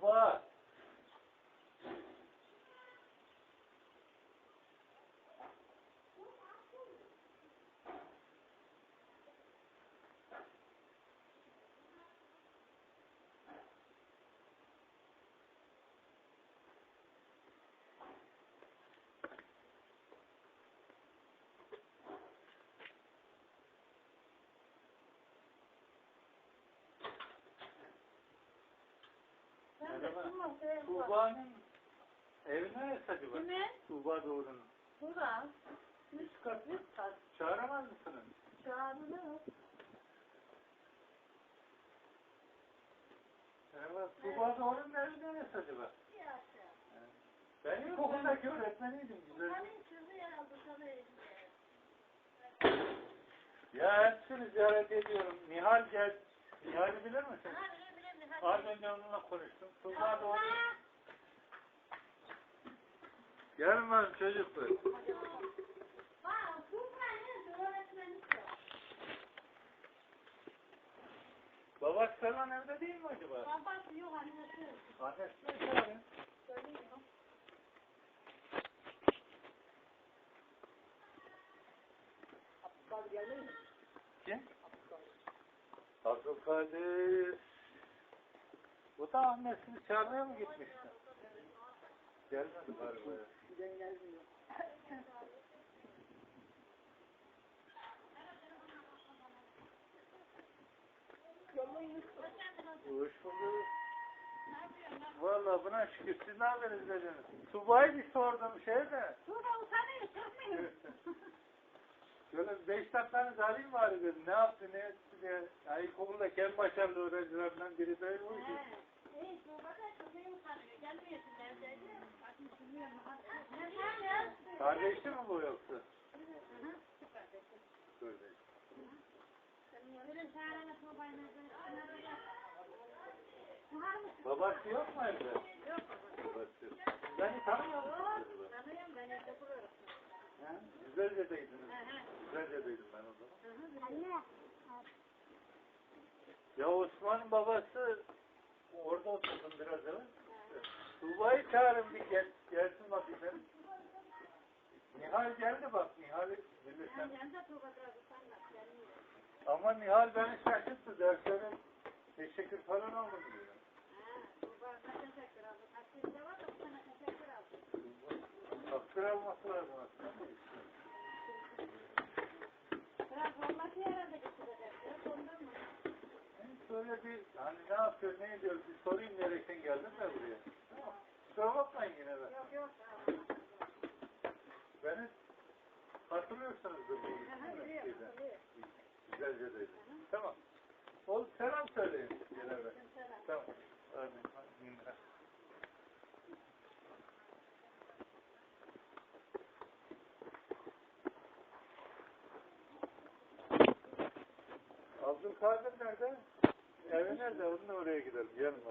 what? Tuğba'nın evi neresi acaba? Kimin? Tuğba Doğru'nun. Burada. Üst kat. Üst kat. Çağıramaz mısınız? Çağrılı. Evet, Tuğba Doğru'nun evi neresi acaba? Ben ilkokuldaki öğretmeniydim. Güzel. Hani kızı herhalde sana Ya hepsini ziyaret ediyorum. Nihal gel. Nihal'i bilir misin? Ha bile. Az önce onunla konuştum. Tuğba Doğru. Gelmez çocuklar. Babası falan evde değil mi acaba? Babası yok annesi. Annesi mi çağırın? Söyleyeyim. Kim? Abdülkadir. Bu da annesini çağırmaya mı gitmişti? Gelmedi galiba ya. Bulduk. Valla buna şükür siz ne haber izlediniz? Tuba'yı bir sordum şeyde. Tuğba utanıyor, çıkmıyor. Şöyle beş dakikanızı alayım bari dedim. Ne yaptı ne etti diye. Ya ilkokulda en başarılı öğrencilerden biri değil. İyi, Tuğba da çocuğu utanıyor. Gelmiyor şimdi evdeydi. Bak düşünüyorum. Ne ya? Kardeşi mi bu yoksa? Kardeş. Babası yok mu evde? Yok. Babası yok. Beni tanıyor musun? Tanıyorum ben evde buluyorum. Ha? Güzelce'deydiniz. Güzelce'deydim ben o zaman. Anne. Ya Osman'ın babası orada oturdum biraz evvel. Tuğba'yı çağırın bir gel, gelsin bakayım. Nihal geldi bak Nihal'i bilirsen. Ama Nihal beni şaşırttı derslerin teşekkür falan aldım diyor. Takdir alması lazım aslında. Böyle bir hani ne yapıyor ne ediyor bir sorayım Abdülkadir nerede? Evi nerede? Onunla oraya gidelim. Yanıma.